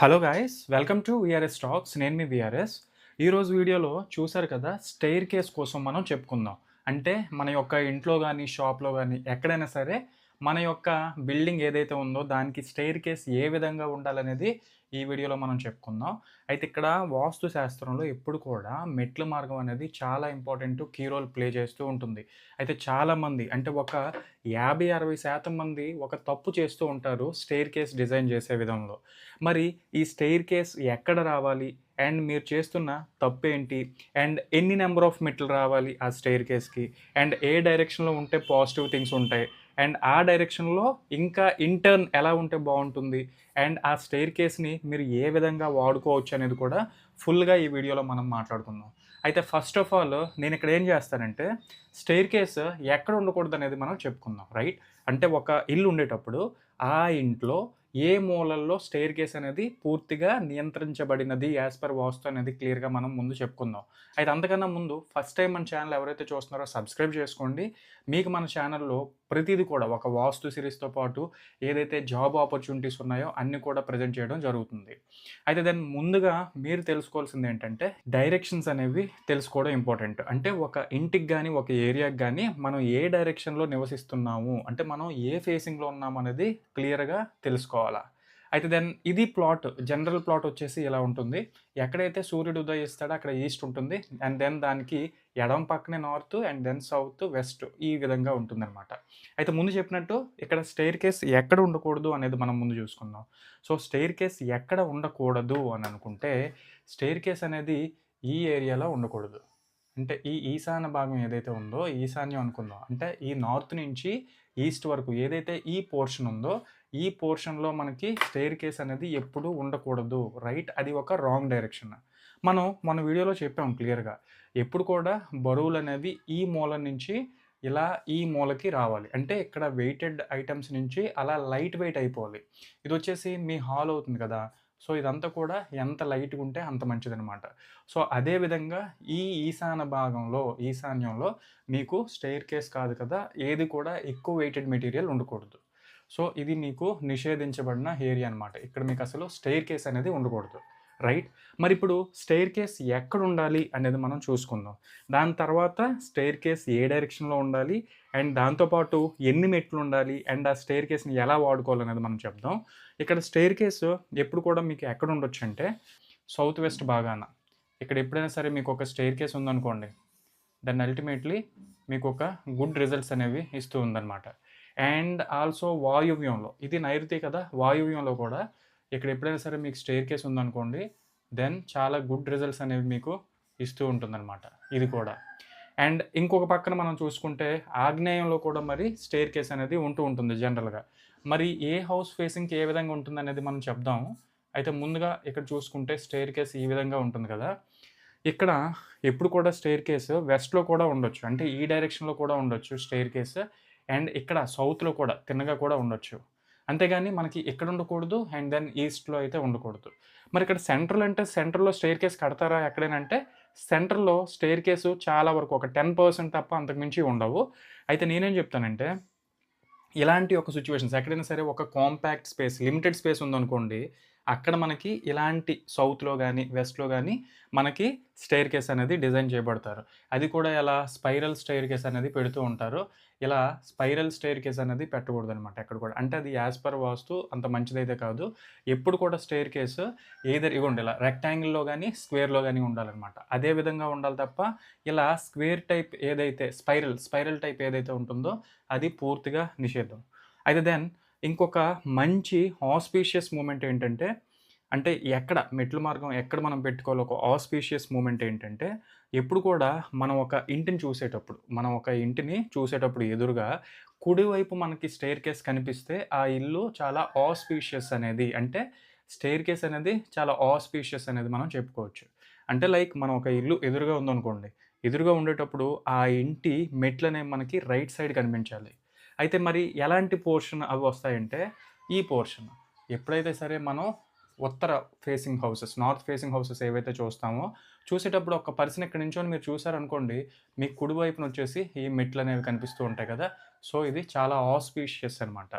Hello guys welcome to VRS stocks నేను మీ VRS ఈరోజు వీడియోలో చూసారు కదా స్టెయిర్ కేస్ కోసం మనం చెప్పుకుందాం. అంటే మన యొక్క ఇంట్లో కానీ షాప్లో కానీ ఎక్కడైనా సరే మన యొక్క బిల్డింగ్ ఏదైతే ఉందో దానికి స్టెయిర్ కేస్ ఏ విధంగా ఉండాలనేది ఈ వీడియోలో మనం చెప్పుకుందాం. అయితే ఇక్కడ వాస్తు శాస్త్రంలో ఎప్పుడు కూడా మెట్ల మార్గం అనేది చాలా ఇంపార్టెంట్ కీ రోల్ ప్లే చేస్తూ ఉంటుంది. అయితే చాలామంది అంటే ఒక యాభై అరవై శాతం మంది ఒక తప్పు చేస్తూ ఉంటారు స్టెయిర్ కేస్ డిజైన్ చేసే విధంలో. మరి ఈ స్టెయిర్ కేస్ ఎక్కడ రావాలి? అండ్ మీరు చేస్తున్న తప్పు ఏంటి అండ్ ఎన్ని నెంబర్ ఆఫ్ మెట్లు రావాలి ఆ స్టెయిర్ కేస్కి అండ్ ఏ డైరెక్షన్లో ఉంటే పాజిటివ్ థింగ్స్ ఉంటాయి? అండ్ ఆ డైరెక్షన్లో ఇంకా ఇంటర్న్ ఎలా ఉంటే బాగుంటుంది అండ్ ఆ స్టెయిర్ కేస్ని మీరు ఏ విధంగా వాడుకోవచ్చు అనేది కూడా ఫుల్గా ఈ వీడియోలో మనం మాట్లాడుకుందాం. అయితే ఫస్ట్ ఆఫ్ ఆల్ నేను ఇక్కడ ఏం చేస్తానంటే స్టెయిర్ కేస్ ఎక్కడ ఉండకూడదు అనేది మనం చెప్పుకుందాం రైట్? అంటే ఒక ఇల్లు ఉండేటప్పుడు ఆ ఇంట్లో ఏ మూలల్లో స్టెయిర్ కేస్ అనేది పూర్తిగా నియంత్రించబడినది యాజ్ పర్ వాస్తు అనేది క్లియర్గా మనం ముందు చెప్పుకుందాం. అయితే అంతకన్నా ముందు ఫస్ట్ టైం మన ఛానల్ ఎవరైతే చూస్తున్నారో సబ్స్క్రైబ్ చేసుకోండి. మీకు మన ఛానల్లో ప్రతిదీ కూడా ఒక వాస్తు సిరీస్తో పాటు ఏదైతే జాబ్ ఆపర్చునిటీస్ ఉన్నాయో అన్నీ కూడా ప్రజెంట్ చేయడం జరుగుతుంది. అయితే దాని ముందుగా మీరు తెలుసుకోవాల్సింది ఏంటంటే డైరెక్షన్స్ అనేవి తెలుసుకోవడం ఇంపార్టెంట్. అంటే ఒక ఇంటికి కానీ ఒక ఏరియాకి కానీ మనం ఏ డైరెక్షన్లో నివసిస్తున్నాము? అంటే మనం ఏ ఫేసింగ్లో ఉన్నాం అనేది క్లియర్గా తెలుసుకోవాలా? అయితే దెన్ ఇది ప్లాట్ జనరల్ ప్లాట్ వచ్చేసి ఇలా ఉంటుంది. ఎక్కడైతే సూర్యుడు ఉదయిస్తాడో అక్కడ ఈస్ట్ ఉంటుంది. అండ్ దెన్ దానికి ఎడం పక్కనే north and then south west ఈ విధంగా ఉంటుందన్నమాట. అయితే ముందు చెప్పినట్టు ఇక్కడ స్టెయిర్ కేస్ ఎక్కడ ఉండకూడదు అనేది మనం ముందు చూసుకుందాం. సో స్టెయిర్ కేస్ ఎక్కడ ఉండకూడదు అని అనుకుంటే స్టెయిర్ కేస్ అనేది ఈ ఏరియాలో ఉండకూడదు. అంటే ఈ ఈశాన్య భాగం ఏదైతే ఉందో ఈశాన్యం అనుకుందాం. అంటే ఈ నార్త్ నుంచి ఈస్ట్ వరకు ఏదైతే ఈ పోర్షన్ ఉందో ఈ పోర్షన్లో మనకి స్టెయిర్ కేస్ అనేది ఎప్పుడూ ఉండకూడదు. రైట్? అది ఒక రాంగ్ డైరెక్షన్. మనం మన వీడియోలో చెప్పాం క్లియర్గా. ఎప్పుడు కూడా బరువులు అనేవి ఈ మూల నుంచి ఇలా ఈ మూలకి రావాలి. అంటే ఇక్కడ వెయిటెడ్ ఐటమ్స్ నుంచి అలా లైట్ వెయిట్ అయిపోవాలి. ఇది వచ్చేసి మీ హాల్ అవుతుంది కదా. సో ఇదంతా కూడా ఎంత లైట్గా ఉంటే అంత మంచిదనమాట సో అదే విధంగా ఈ ఈశాన్య భాగంలో ఈశాన్యంలో మీకు స్టెయిర్ కేస్ కాదు కదా. ఏది కూడా ఎక్కువ వెయిటెడ్ మెటీరియల్ ఉండకూడదు. సో ఇది మీకు నిషేధించబడిన ఏరియా అనమాట ఇక్కడ మీకు అసలు స్టెయిర్ కేస్ అనేది ఉండకూడదు. రైట్? మరి ఇప్పుడు స్టెయిర్ కేస్ ఎక్కడ ఉండాలి అనేది మనం చూసుకుందాం. దాని తర్వాత స్టెయిర్ కేస్ ఏ డైరెక్షన్లో ఉండాలి? అండ్ దాంతోపాటు ఎన్ని మెట్లు ఉండాలి? అండ్ ఆ స్టెయిర్ కేస్ని ఎలా వాడుకోవాలనేది మనం చెప్దాం. ఇక్కడ స్టెయిర్ కేసు ఎప్పుడు కూడా మీకు ఎక్కడ ఉండొచ్చు అంటే సౌత్ వెస్ట్ భాగాన. ఇక్కడ ఎప్పుడైనా సరే మీకు ఒక స్టెయిర్ కేస్ ఉందనుకోండి. దాన్ని అల్టిమేట్లీ మీకు ఒక గుడ్ రిజల్ట్స్ అనేవి ఇస్తూ ఉందన్నమాట. అండ్ ఆల్సో వాయువ్యంలో. ఇది నైరుతి కదా వాయువ్యంలో కూడా. ఇక్కడ ఎప్పుడైనా సరే మీకు స్టేర్ కేస్ ఉందనుకోండి దెన్ చాలా గుడ్ రిజల్ట్స్ అనేవి మీకు ఇస్తూ ఉంటుందన్నమాట. ఇది కూడా. అండ్ ఇంకొక పక్కన మనం చూసుకుంటే ఆగ్నేయంలో కూడా మరి స్టెయిర్ కేస్ అనేది ఉంటూ ఉంటుంది జనరల్గా మరి ఏ హౌస్ ఫేసింగ్కి ఏ విధంగా ఉంటుంది అనేది మనం చెప్దాము అయితే ముందుగా ఇక్కడ చూసుకుంటే స్టెయిర్ కేస్ ఈ విధంగా ఉంటుంది కదా. ఇక్కడ ఎప్పుడు కూడా స్టేర్ కేసు వెస్ట్లో కూడా ఉండొచ్చు. అంటే ఈ డైరెక్షన్లో కూడా ఉండొచ్చు స్టెయిర్ కేస్ అండ్ ఇక్కడ సౌత్లో కూడా తిన్నగా కూడా ఉండొచ్చు. అంతేగాని మనకి ఎక్కడ ఉండకూడదు అండ్ దెన్ ఈస్ట్లో అయితే ఉండకూడదు. మరి ఇక్కడ సెంట్రల్ అంటే సెంటర్లో స్టేర్ కేస్ కడతారా ఎక్కడేనంటే సెంటర్లో స్టేర్ కేసు చాలా వరకు ఒక టెన్ పర్సెంట్ తప్ప అంతకుమించి ఉండవు. అయితే నేనేం చెప్తానంటే ఇలాంటి ఒక సిచ్యువేషన్స్ ఎక్కడైనా సరే ఒక కాంపాక్ట్ స్పేస్ లిమిటెడ్ స్పేస్ ఉందనుకోండి అక్కడ మనకి ఇలాంటి సౌత్లో కానీ వెస్ట్లో కానీ మనకి స్టైర్ కేస్ అనేది డిజైన్ చేయబడతారు. అది కూడా ఇలా స్పైరల్ స్టైర్ కేస్ అనేది పెడుతూ ఉంటారు. ఇలా స్పైరల్ స్టైర్ కేస్ అనేది పెట్టకూడదు అనమాట ఎక్కడ కూడా. అంటే అది యాజ్ పర్ వాస్తు అంత మంచిదైతే కాదు. ఎప్పుడు కూడా స్టైర్ కేసు ఏదర్ ఇవ్వండి ఇలా రెక్టాంగిల్లో కానీ స్క్వేర్లో కానీ ఉండాలన్నమాట. అదే విధంగా ఉండాలి తప్ప ఇలా స్క్వేర్ టైప్ ఏదైతే స్పైరల్ స్పైరల్ టైప్ ఏదైతే ఉంటుందో అది పూర్తిగా నిషేధం. అయితే దెన్ ఇంకొక మంచి ఆస్పీషియస్ మూమెంట్ ఏంటంటే అంటే ఎక్కడ మెట్ల మార్గం ఎక్కడ మనం పెట్టుకోవాలి ఒక ఆస్పీషియస్ మూమెంట్ ఏంటంటే ఎప్పుడు కూడా మనం ఒక ఇంటిని చూసేటప్పుడు మనం ఒక ఇంటిని చూసేటప్పుడు ఎదురుగా కుడివైపు మనకి స్టెయిర్ కేస్ కనిపిస్తే ఆ ఇల్లు చాలా ఆస్పీషియస్ అనేది అంటే స్టెయిర్ కేస్ అనేది చాలా ఆస్పీషియస్ అనేది మనం చెప్పుకోవచ్చు. అంటే లైక్ మనం ఒక ఇల్లు ఎదురుగా ఉందనుకోండి ఎదురుగా ఉండేటప్పుడు ఆ ఇంటి మెట్లు అనేవి మనకి రైట్ సైడ్ కనిపించాలి. అయితే మరి ఎలాంటి పోర్షన్ అవి వస్తాయంటే ఈ పోర్షన్. ఎప్పుడైతే సరే మనం ఉత్తర facing houses north facing houses ఏవైతే చూస్తామో చూసేటప్పుడు ఒక పర్సన్ ఇక్కడ నించొని మీరు చూసారనుకోండి మీకు కుడివైపున వచ్చేసి ఈ మెట్లు అనేవి కనిపిస్తూ ఉంటాయి కదా. సో ఇది చాలా ఆస్పీషియస్ అనమాట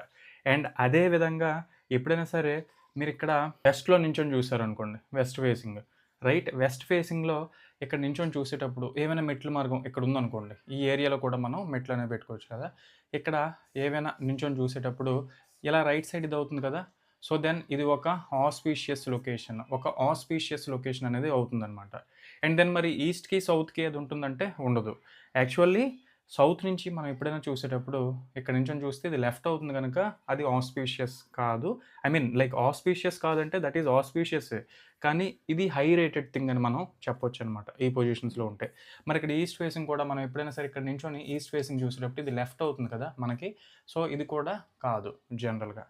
అండ్ అదే విధంగా ఎప్పుడైనా సరే మీరు ఇక్కడ వెస్ట్లో నుంచొని చూసారనుకోండి వెస్ట్ ఫేసింగ్ రైట్? వెస్ట్ ఫేసింగ్లో ఇక్కడ నించొని చూసేటప్పుడు ఏమైనా మెట్ల మార్గం ఇక్కడ ఉందనుకోండి ఈ ఏరియాలో కూడా మనం మెట్లు అనేవి పెట్టుకోవచ్చు కదా. ఇక్కడ ఏవైనా నించొని చూసేటప్పుడు ఇలా రైట్ సైడ్ ఇది అవుతుంది కదా. సో దెన్ ఇది ఒక ఆస్పీషియస్ లొకేషన్. ఒక ఆస్పీషియస్ లొకేషన్ అనేది అవుతుందన్నమాట. అండ్ దెన్ మరి ఈస్ట్కి సౌత్కి అది ఉంటుందంటే ఉండదు. యాక్చువల్లీ సౌత్ నుంచి మనం ఎప్పుడైనా చూసేటప్పుడు ఇక్కడ నుంచి చూస్తే ఇది లెఫ్ట్ అవుతుంది కనుక అది ఆస్పీషియస్ కాదు. ఐ మీన్ లైక్ ఆస్పీషియస్ కాదంటే దట్ ఈజ్ ఆస్పీషియస్. కానీ ఇది హై రేటెడ్ థింగ్ అని మనం చెప్పొచ్చు అనమాట ఈ పొజిషన్స్లో ఉంటే. మరి ఇక్కడ ఈస్ట్ ఫేసింగ్ కూడా మనం ఎప్పుడైనా సరే ఇక్కడ నించొని ఈస్ట్ ఫేసింగ్ చూసేటప్పుడు ఇది లెఫ్ట్ అవుతుంది కదా మనకి. సో ఇది కూడా కాదు జనరల్గా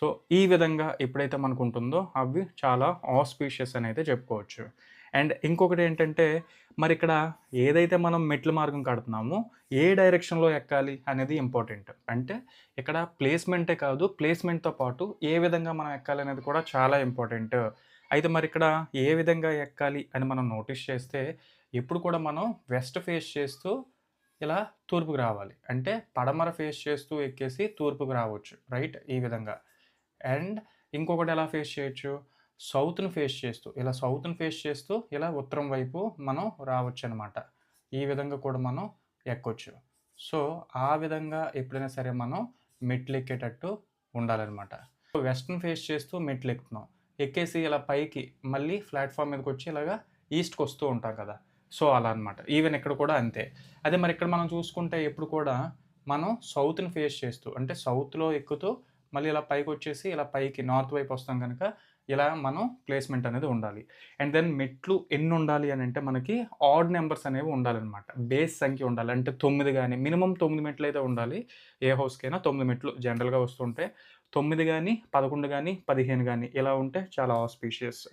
సో ఈ విధంగా ఎప్పుడైతే మనకు ఉంటుందో అవి చాలా ఆస్పీషియస్ అని అయితే చెప్పుకోవచ్చు. అండ్ ఇంకొకటి ఏంటంటే మరి ఇక్కడ ఏదైతే మనం మెట్ల మార్గం కడుతున్నామో ఏ డైరెక్షన్లో ఎక్కాలి అనేది ఇంపార్టెంట్. అంటే ఇక్కడ ప్లేస్మెంటే కాదు ప్లేస్మెంట్తో పాటు ఏ విధంగా మనం ఎక్కాలి అనేది కూడా చాలా ఇంపార్టెంట్. అయితే మరి ఇక్కడ ఏ విధంగా ఎక్కాలి అని మనం నోటీస్ చేస్తే ఎప్పుడు కూడా మనం వెస్ట్ ఫేస్ చేస్తూ ఇలా తూర్పుకు రావాలి. అంటే పడమర ఫేస్ చేస్తూ ఎక్కేసి తూర్పుకు రావచ్చు. రైట్? ఈ విధంగా. అండ్ ఇంకొకటి ఎలా ఫేస్ చేయొచ్చు? సౌత్ను ఫేస్ చేస్తూ ఇలా సౌత్ను ఫేస్ చేస్తూ ఇలా ఉత్తరం వైపు మనం రావచ్చు అనమాట ఈ విధంగా కూడా మనం ఎక్కొచ్చు. సో ఆ విధంగా ఎప్పుడైనా సరే మనం మెట్లు ఎక్కేటట్టు ఉండాలన్నమాట వెస్ట్ని ఫేస్ చేస్తూ మెట్లు ఎక్కుతున్నాం ఎక్కేసి ఇలా పైకి మళ్ళీ ప్లాట్ఫామ్ మీదకి వచ్చి ఇలాగా ఈస్ట్కి వస్తూ ఉంటాం కదా. సో అలా అనమాట. ఈవెన్ ఇక్కడ కూడా అంతే. అదే మరి ఇక్కడ మనం చూసుకుంటే ఎప్పుడు కూడా మనం సౌత్ని ఫేస్ చేస్తూ అంటే సౌత్లో ఎక్కుతూ మళ్ళీ ఇలా పైకి వచ్చేసి ఇలా పైకి నార్త్ వైపు వస్తాం కనుక ఇలా మనం ప్లేస్మెంట్ అనేది ఉండాలి. అండ్ దెన్ మెట్లు ఎన్ని ఉండాలి అని అంటే మనకి ఆడ్ నెంబర్స్ అనేవి ఉండాలన్నమాట. బేస్ సంఖ్య ఉండాలి. అంటే తొమ్మిది కానీ మినిమం తొమ్మిది మెట్లు అయితే ఉండాలి. ఏ హౌస్కైనా తొమ్మిది మెట్లు జనరల్గా వస్తుంటే తొమ్మిది కానీ పదకొండు కానీ పదిహేను కానీ ఇలా ఉంటే చాలా ఆస్పీషియస్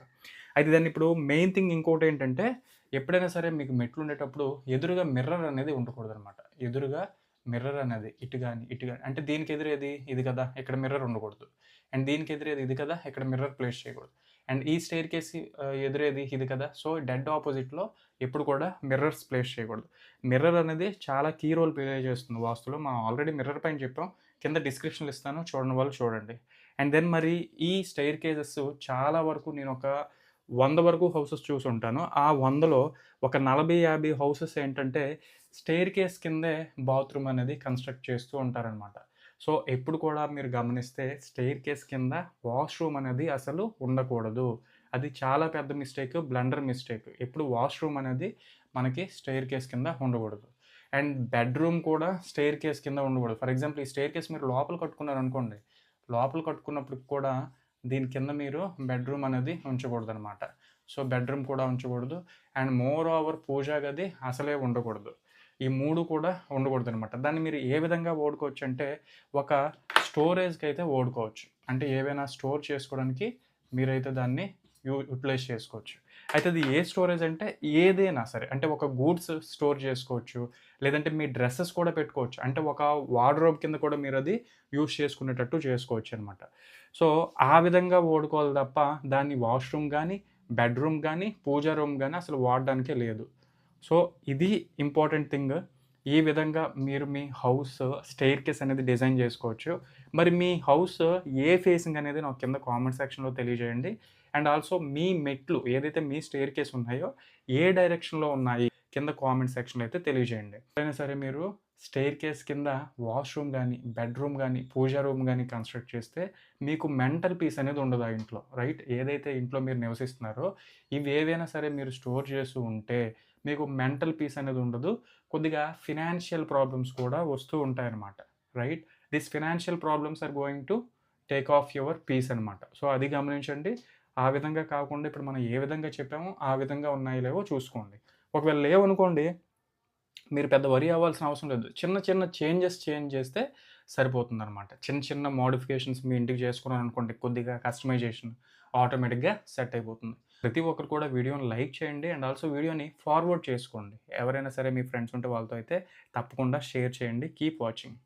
అయితే దాన్ని ఇప్పుడు మెయిన్ థింగ్ ఇంకోటి ఏంటంటే ఎప్పుడైనా సరే మీకు మెట్లు ఉండేటప్పుడు ఎదురుగా మిర్రర్ అనేది ఉండకూడదు అనమాట ఎదురుగా మిర్రర్ అనేది ఇటు కానీ ఇటు కానీ అంటే దీనికి ఎదురేది ఇది కదా. ఇక్కడ మిర్రర్ ఉండకూడదు. అండ్ దీనికి ఎదురేది ఇది కదా ఇక్కడ మిర్రర్ ప్లేస్ చేయకూడదు. అండ్ ఈ స్టేర్ కేసి ఎదురేది ఇది కదా సో డెడ్ ఆపోజిట్లో ఎప్పుడు కూడా మిర్రర్స్ ప్లేస్ చేయకూడదు. మిర్రర్ అనేది చాలా కీ రోల్ ప్లే చేస్తుంది వాస్తులో. మనం ఆల్రెడీ మిర్రర్ పైన చెప్పాం కింద డిస్క్రిప్షన్లు ఇస్తాను చూడని వాళ్ళు చూడండి. అండ్ దెన్ మరి ఈ స్టైర్ కేజెస్ చాలా వరకు నేను ఒక వంద వరకు హౌసెస్ చూసి ఉంటాను. ఆ వందలో ఒక నలభై యాభై హౌసెస్ ఏంటంటే స్టైర్ కేస్ కిందే బాత్రూమ్ అనేది కన్స్ట్రక్ట్ చేస్తూ ఉంటారనమాట సో ఎప్పుడు కూడా మీరు గమనిస్తే స్టెయిర్ కేస్ కింద వాష్రూమ్ అనేది అసలు ఉండకూడదు. అది చాలా పెద్ద మిస్టేక్ బ్లండర్ మిస్టేక్. ఎప్పుడు వాష్రూమ్ అనేది మనకి స్టెయిర్ కేస్ కింద ఉండకూడదు. అండ్ బెడ్రూమ్ కూడా స్టెయిర్ కేస్ కింద ఉండకూడదు. ఫర్ ఎగ్జాంపుల్ ఈ స్టైర్ కేస్ మీరు లోపల కట్టుకున్నారు అనుకోండి లోపల కట్టుకున్నప్పుడు కూడా దీని కింద మీరు బెడ్రూమ్ అనేది ఉంచకూడదు అనమాట సో బెడ్రూమ్ కూడా ఉంచకూడదు. అండ్ మోర్ ఓవర్ పూజా గది అసలే ఉండకూడదు. ఈ మూడు కూడా ఉండకూడదు అనమాట దాన్ని మీరు ఏ విధంగా ఓడుకోవచ్చు అంటే ఒక స్టోరేజ్కి అయితే ఓడుకోవచ్చు అంటే ఏవైనా స్టోర్ చేసుకోవడానికి మీరైతే దాన్ని యూ యూటిలైజ్ చేసుకోవచ్చు. అయితే అది ఏ స్టోరేజ్ అంటే ఏదైనా సరే అంటే ఒక గూడ్స్ స్టోర్ చేసుకోవచ్చు లేదంటే మీ డ్రెస్సెస్ కూడా పెట్టుకోవచ్చు. అంటే ఒక వార్డ్రోబ్ కింద కూడా మీరు అది యూస్ చేసుకునేటట్టు చేసుకోవచ్చు అనమాట సో ఆ విధంగా ఓడుకోవాలి తప్ప దాన్ని వాష్రూమ్ కానీ బెడ్రూమ్ కానీ పూజా రూమ్ కానీ అసలు వాడడానికే లేదు. సో ఇది ఇంపార్టెంట్ థింగ్. ఈ విధంగా మీరు మీ హౌస్ స్టెయిర్ కేస్ అనేది డిజైన్ చేసుకోవచ్చు. మరి మీ హౌస్ ఏ ఫేసింగ్ అనేది నాకు కింద కామెంట్ సెక్షన్లో తెలియజేయండి. అండ్ ఆల్సో మీ మెట్లు ఏదైతే మీ స్టెయిర్ కేస్ ఉన్నాయో ఏ డైరెక్షన్లో ఉన్నాయి కింద కామెంట్ సెక్షన్లో అయితే తెలియజేయండి. అయినా సరే మీరు స్టెయిర్ కేస్ కింద వాష్రూమ్ కానీ బెడ్రూమ్ కానీ పూజా రూమ్ కానీ కన్స్ట్రక్ట్ చేస్తే మీకు మెంటల్ పీస్ అనేది ఉండదు ఆ ఇంట్లో రైట్? ఏదైతే ఇంట్లో మీరు నివసిస్తున్నారో ఇవి ఏవైనా సరే మీరు స్టోర్ చేస్తూ ఉంటే మీకు మెంటల్ పీస్ అనేది ఉండదు. కొద్దిగా ఫినాన్షియల్ ప్రాబ్లమ్స్ కూడా వస్తూ ఉంటాయన్నమాట right? This financial problems are going to take off your peace అనమాట సో అది గమనించండి. ఆ విధంగా కాకుండా ఇప్పుడు మనం ఏ విధంగా చెప్పామో ఆ విధంగా ఉన్నాయో లేవో చూసుకోండి. ఒకవేళ లేవనుకోండి మీరు పెద్ద వరి అవ్వాల్సిన అవసరం లేదు. చిన్న చిన్న చేంజెస్ చేంజ్ చేస్తే సరిపోతుంది అనమాట చిన్న చిన్న మోడిఫికేషన్స్ మీ ఇంటికి చేసుకున్నాను అనుకోండి కొద్దిగా కస్టమైజేషన్ ఆటోమేటిక్గా సెట్ అయిపోతుంది. ప్రతి ఒక్కరు కూడా వీడియోని లైక్ చేయండి అండ్ ఆల్సో వీడియోని ఫార్వర్డ్ చేసుకోండి. ఎవరైనా సరే మీ ఫ్రెండ్స్ ఉంటే వాళ్ళతో అయితే తప్పకుండా షేర్ చేయండి. Keep watching.